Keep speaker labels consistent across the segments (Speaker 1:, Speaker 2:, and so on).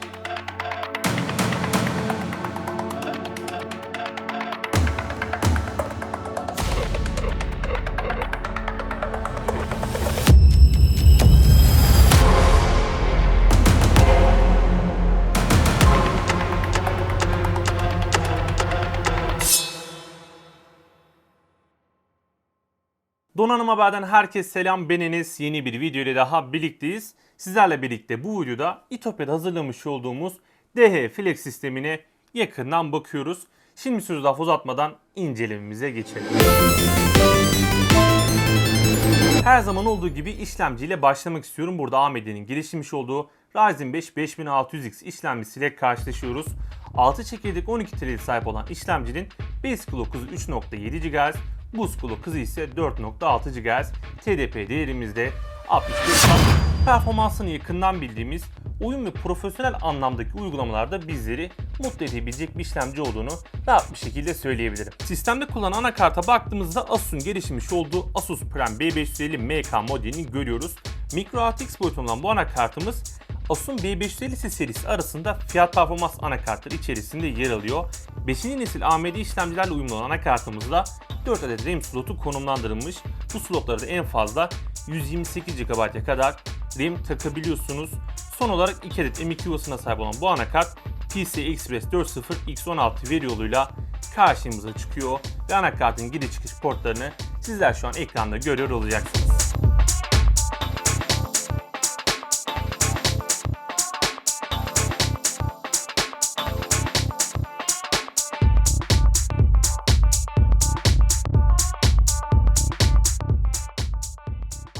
Speaker 1: Thank you. Donanım Haber'den herkese selam ben Enes. Yeni bir video ile daha birlikteyiz. Sizlerle birlikte bu videoda İtopya'da hazırlamış olduğumuz DH Flex sistemine yakından bakıyoruz. Şimdi sözü daha uzatmadan incelememize geçelim. Her zaman olduğu gibi işlemciyle başlamak istiyorum. Burada AMD'nin geliştirmiş olduğu Ryzen 5 5600X işlemcisiyle karşılaşıyoruz. 6 çekirdek 12 TL'ye sahip olan işlemcinin clock hızı 3.7 GHz, boost clock hızı ise 4.6 GHz, TDP değerimizde 65 Watt. Performansını yakından bildiğimiz oyun ve profesyonel anlamdaki uygulamalarda bizleri mutlu edebilecek bir işlemci olduğunu rahat bir şekilde söyleyebilirim. Sistemde kullanılan anakarta baktığımızda Asus'un geliştirmiş olduğu Asus Prime B550 MK modelini görüyoruz. Micro RTX boyutunda olan bu anakartımız Asus'un B550 serisi arasında fiyat performans anakartları içerisinde yer alıyor. 5. nesil AMD işlemcilerle uyumlu olan anakartımızda 4 adet RAM slotu konumlandırılmış. Bu slotlarda en fazla 128 GB'a kadar RAM takabiliyorsunuz. Son olarak 2 adet M.2 yuvasına sahip olan bu anakart PCI Express 4.0 X16 veri yoluyla karşımıza çıkıyor ve anakartın giriş çıkış portlarını sizler şu an ekranda görüyor olacaksınız.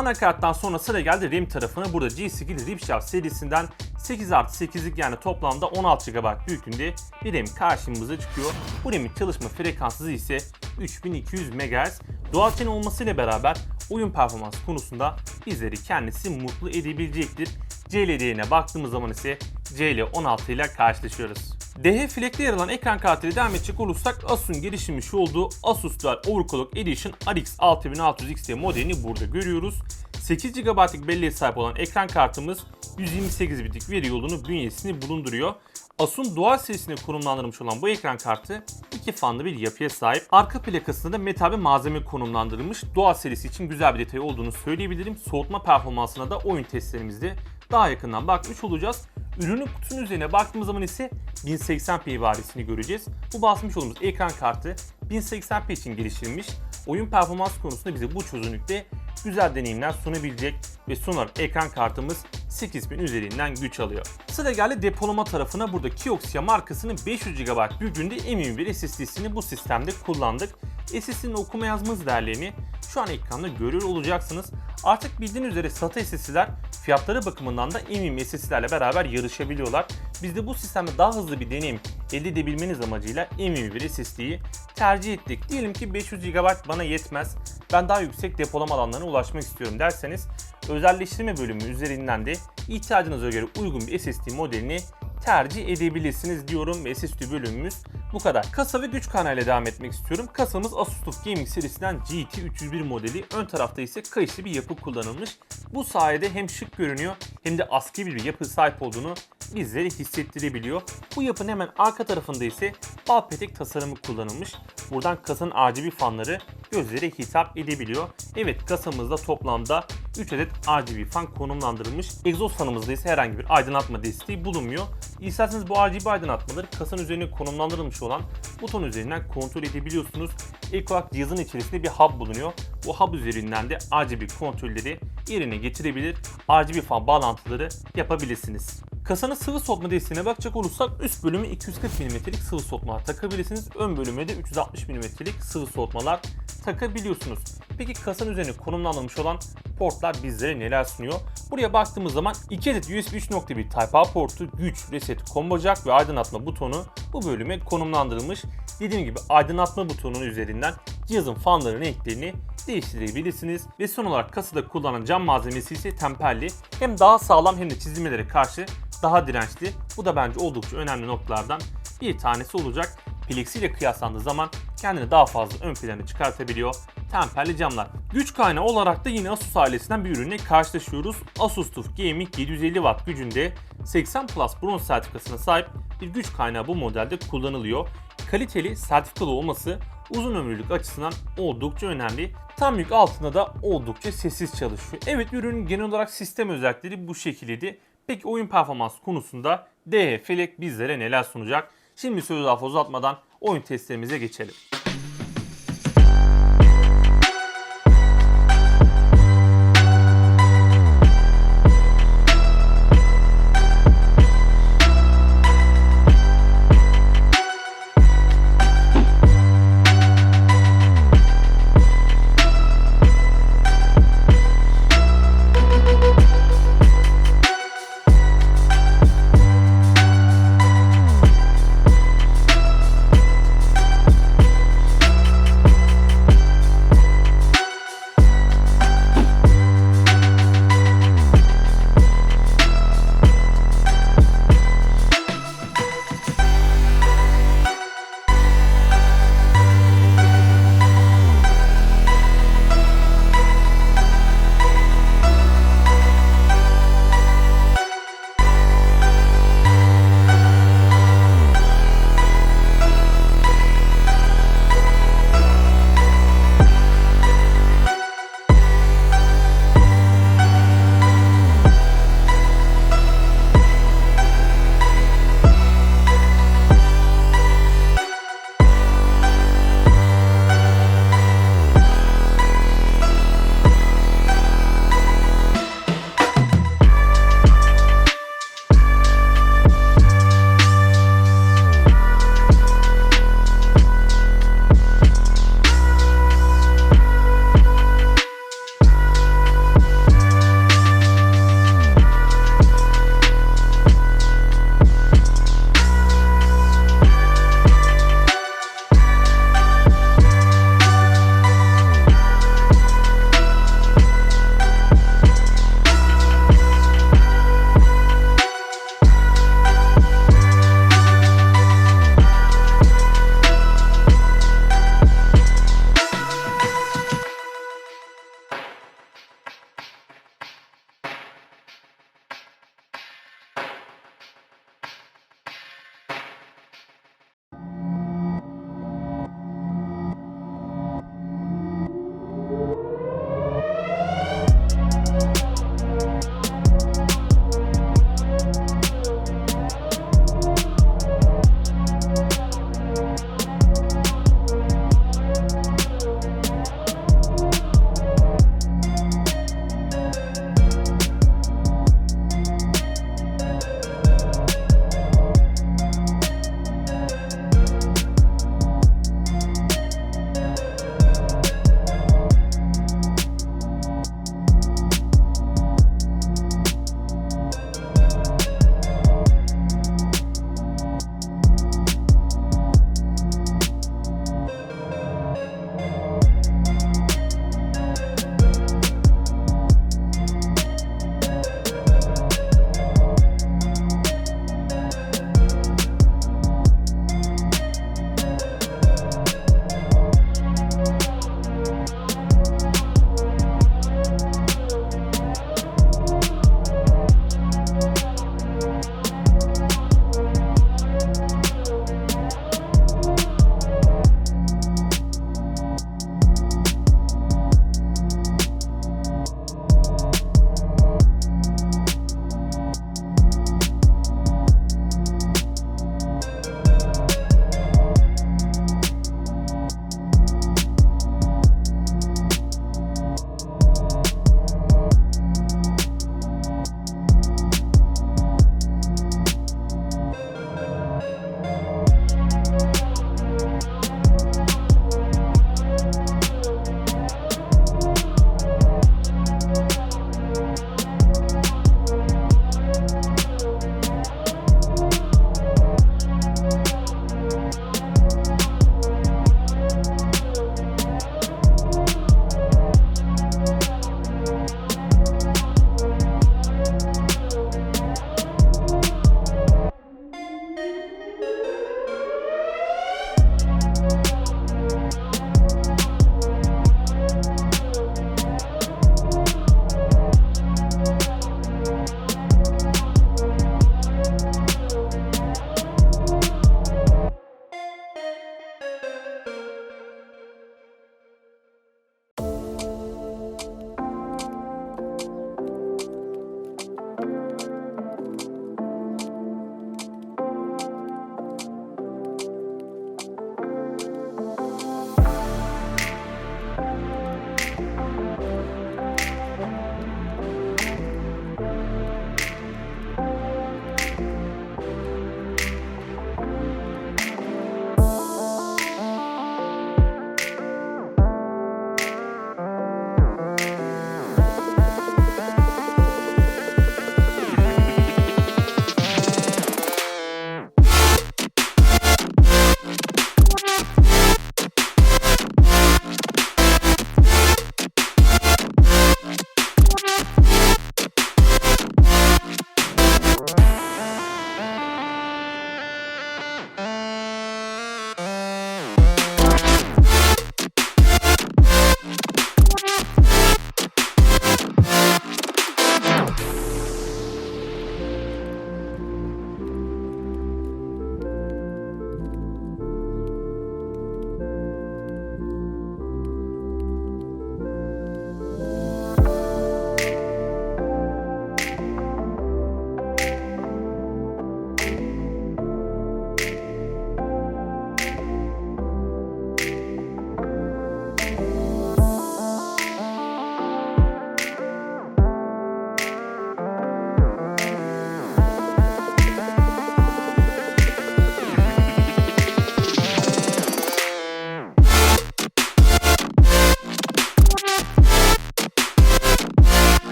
Speaker 1: Anakarttan sonra sıra geldi RAM tarafına. Burada G-Skill RipShaft serisinden 8 artı 8'lik yani toplamda 16 GB büyüklüğünde bir RAM karşımıza çıkıyor. Bu RAM'in çalışma frekansı ise 3200 MHz. Dual channel olmasıyla beraber oyun performans konusunda bizleri kendisi mutlu edebilecektir. CLD'ne baktığımız zaman ise CL16 ile karşılaşıyoruz. DH Flag'de yer alan ekran kartıyla devam edecek olursak Asus'un geliştirmiş olduğu Asus Dual Overclock Edition RX 6600 XT modelini burada görüyoruz. 8 GB'lık belleğe sahip olan ekran kartımız 128 bitlik veri yolunu bünyesinde bulunduruyor. Asus'un Dual serisine konumlandırılmış olan bu ekran kartı iki fanlı bir yapıya sahip. Arka plakasında da metal bir malzeme konumlandırılmış. Dual serisi için güzel bir detay olduğunu söyleyebilirim. Soğutma performansına da oyun testlerimizde daha yakından bakmış olacağız. Ürünün kutunun üzerine baktığımız zaman ise 1080p ibaresini göreceğiz. Bu basmış olduğumuz ekran kartı 1080p için geliştirilmiş. Oyun performans konusunda bize bu çözünürlükte güzel deneyimler sunabilecek ve son olarak ekran kartımız 8000 üzerinden güç alıyor. Sıra geldi depolama tarafına. Burada Kioxia markasının 500 GB büyüklüğünde M21 SSD'sini bu sistemde kullandık. SSD'nin okuma yazma hız değerlerini şu an ekranda görüyor olacaksınız. Artık bildiğiniz üzere SATA SSD'ler fiyatları bakımından da M20 SSD'lerle beraber yarışabiliyorlar. Biz de bu sistemde daha hızlı bir deneyim elde edebilmeniz amacıyla M21 SSD'yi tercih ettik. Diyelim ki 500 GB bana yetmez. Ben daha yüksek depolama alanlarına ulaşmak istiyorum derseniz özelleştirme bölümü üzerinden de ihtiyacınıza göre uygun bir SSD modelini tercih edebilirsiniz diyorum ve SSD bölümümüz bu kadar. Kasa ve güç kaynağıyla devam etmek istiyorum. Kasamız Asus Gaming serisinden GT301 modeli. Ön tarafta ise kayışlı bir yapı kullanılmış. Bu sayede hem şık görünüyor hem de askeri bir yapı sahip olduğunu bizlere hissettirebiliyor. Bu yapının hemen arka tarafında ise bal petek tasarımı kullanılmış. Buradan kasanın RGB fanları gözlere hitap edebiliyor. Evet kasamızda toplamda 3 adet RGB fan konumlandırılmış. Egzoz fanımızda ise herhangi bir aydınlatma desteği bulunmuyor. İsterseniz bu RGB aydınlatmaları kasanın üzerine konumlandırılmış olan buton üzerinden kontrol edebiliyorsunuz. İlk olarak cihazın içerisinde bir hub bulunuyor. Bu hub üzerinden de RGB kontrolleri yerine getirebilir. RGB fan bağlantıları yapabilirsiniz. Kasanın sıvı soğutma desteğine bakacak olursak üst bölümü 240 mm'lik sıvı soğutmalar takabilirsiniz. Ön bölüme de 360 mm'lik sıvı soğutmalar takabiliyorsunuz. Peki kasanın üzerine konumlandırılmış olan portlar bizlere neler sunuyor? Buraya baktığımız zaman 2 adet USB 3.1 Type-A portu, güç, reset, combo jack ve aydınlatma butonu bu bölüme konumlandırılmış. Dediğim gibi aydınlatma butonunun üzerinden cihazın fanları renklerini değiştirebilirsiniz. Ve son olarak kasada kullanılan cam malzemesi ise temperli. Hem daha sağlam hem de çizilmelere karşı daha dirençli. Bu da bence oldukça önemli noktalardan bir tanesi olacak. Plexi ile kıyaslandığı zaman kendini daha fazla ön plana çıkartabiliyor. Temperli camlar. Güç kaynağı olarak da yine Asus ailesinden bir ürünle karşılaşıyoruz. Asus TUF Gaming 750 Watt gücünde 80 Plus bronz sertifikasına sahip bir güç kaynağı bu modelde kullanılıyor. Kaliteli, sertifikalı olması uzun ömürlülük açısından oldukça önemli. Tam yük altında da oldukça sessiz çalışıyor. Evet ürünün genel olarak sistem özellikleri bu şekildeydi. Peki oyun performans konusunda DH Felek bizlere neler sunacak? Şimdi sözü daha fazla uzatmadan oyun testlerimize geçelim.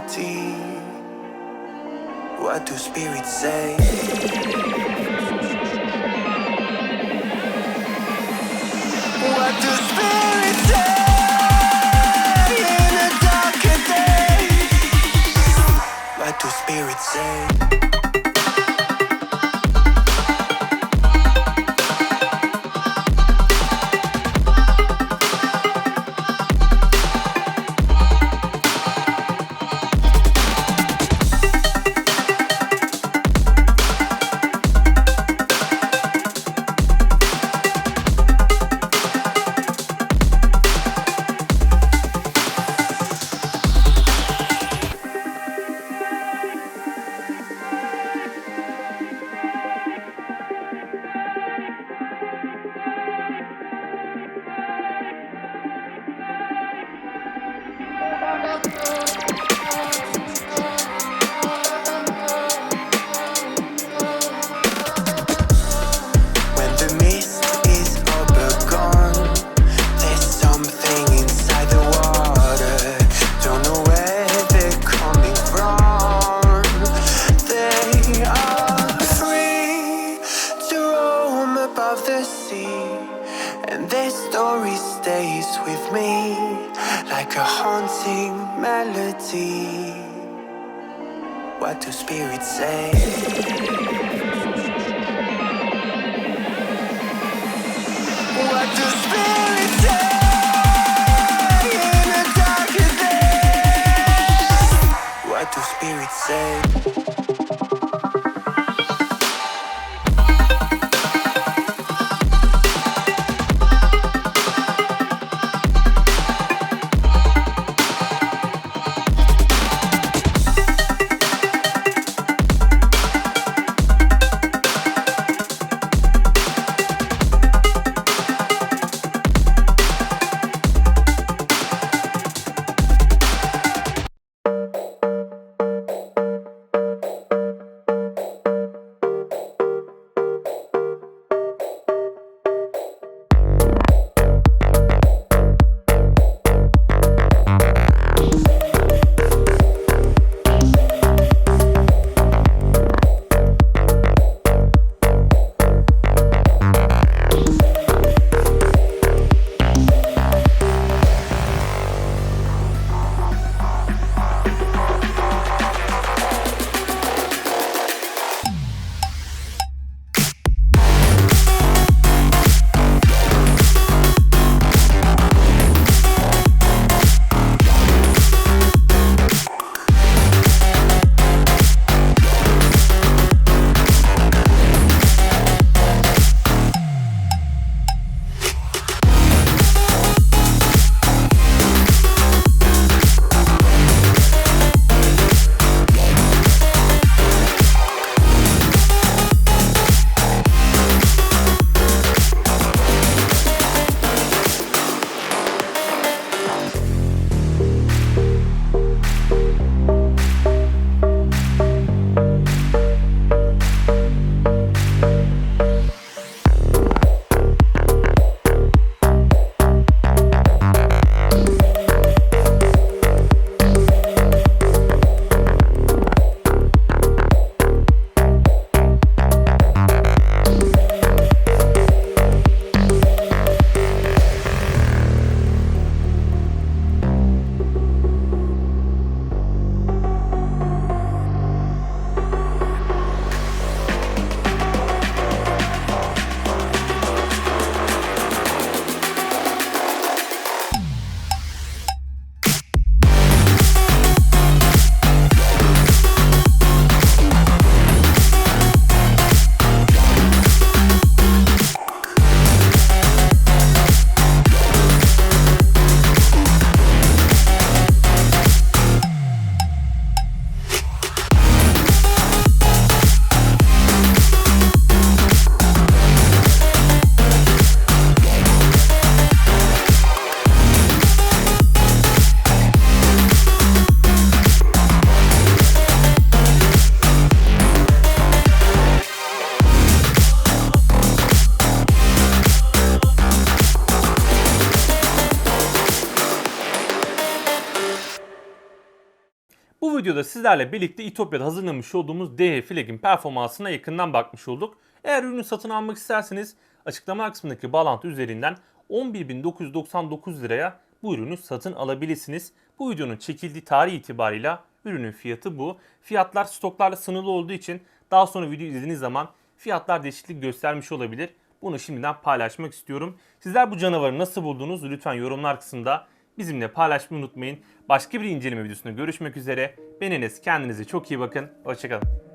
Speaker 2: Melody. What do spirits say? What do spirits say in a darker day? What do spirits say? your spirit say? What does spirit say? In the darkest days? What do spirits say?
Speaker 1: Videoda sizlerle birlikte İtopya'da hazırlamış olduğumuz DH Flag'in performansına yakından bakmış olduk. Eğer ürünü satın almak isterseniz açıklama kısmındaki bağlantı üzerinden 11.999 liraya bu ürünü satın alabilirsiniz. Bu videonun çekildiği tarih itibarıyla ürünün fiyatı bu. Fiyatlar stoklarla sınırlı olduğu için daha sonra video izlediğiniz zaman fiyatlar değişiklik göstermiş olabilir. Bunu şimdiden paylaşmak istiyorum. Sizler bu canavarı nasıl buldunuz? Lütfen yorumlar kısmında bizimle paylaşmayı unutmayın. Başka bir inceleme videosunda görüşmek üzere. Ben. Kendinize çok iyi bakın. Hoşçakalın.